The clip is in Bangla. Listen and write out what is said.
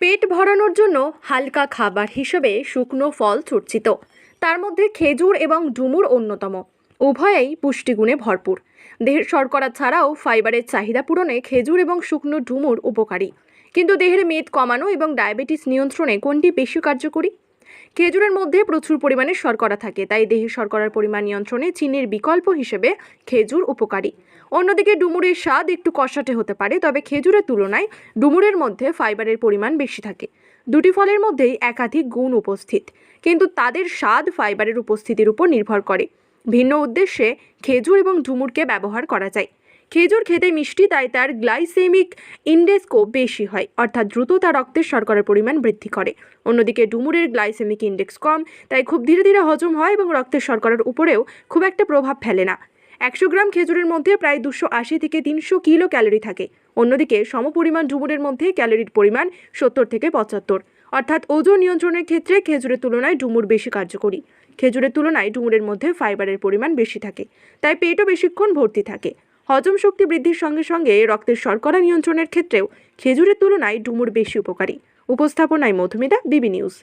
পেট ভরানোর জন্য হালকা খাবার হিসেবে শুকনো ফল চর্চিত। তার মধ্যে খেজুর এবং ডুমুর অন্যতম। উভয়েই পুষ্টিগুণে ভরপুর। দেহের শর্করা ছাড়াও ফাইবারের চাহিদা পূরণে খেজুর এবং শুকনো ডুমুর উপকারী। কিন্তু দেহের মেদ কমানো এবং ডায়াবেটিস নিয়ন্ত্রণে কোনটি বেশি কার্যকরী? খেজুরের মধ্যে প্রচুর পরিমাণে শর্করা থাকে, তাই দেহে শর্করার পরিমাণ নিয়ন্ত্রণে চিনির বিকল্প হিসেবে খেজুর উপকারী। অন্যদিকে ডুমুরের স্বাদ একটু কষাটে হতে পারে, তবে খেজুরের তুলনায় ডুমুরের মধ্যে ফাইবারের পরিমাণ বেশি থাকে। দুটি ফলের মধ্যেই একাধিক গুণ উপস্থিত, কিন্তু তাদের স্বাদ ফাইবারের উপস্থিতির উপর নির্ভর করে। ভিন্ন উদ্দেশ্যে খেজুর এবং ডুমুরকে ব্যবহার করা যায়। খেজুর খেতে মিষ্টি, তাই তার গ্লাইসেমিক ইন্ডেক্সও বেশি হয়, অর্থাৎ দ্রুত তার রক্তের শর্করার পরিমাণ বৃদ্ধি করে। অন্যদিকে ডুমুরের গ্লাইসেমিক ইন্ডেক্স কম, তাই খুব ধীরে ধীরে হজম হয় এবং রক্তের শর্করার উপরেও খুব একটা প্রভাব ফেলে না। একশো গ্রাম খেজুরের মধ্যে প্রায় দুশো আশি থেকে তিনশো কিলো ক্যালোরি থাকে। অন্যদিকে সমপরিমাণ ডুমুরের মধ্যে ক্যালোরির পরিমাণ সত্তর থেকে পঁচাত্তর। অর্থাৎ ওজন নিয়ন্ত্রণের ক্ষেত্রে খেজুরের তুলনায় ডুমুর বেশি কার্যকরী। খেজুরের তুলনায় ডুমুরের মধ্যে ফাইবারের পরিমাণ বেশি থাকে, তাই পেটও বেশিক্ষণ ভর্তি থাকে। হজম শক্তি বৃদ্ধির সঙ্গে সঙ্গে রক্তের শর্করা নিয়ন্ত্রণের ক্ষেত্রেও খেজুরের তুলনায় ডুমুর বেশি উপকারী। উপস্থাপনায় মধুমিতা, বিবি নিউজ।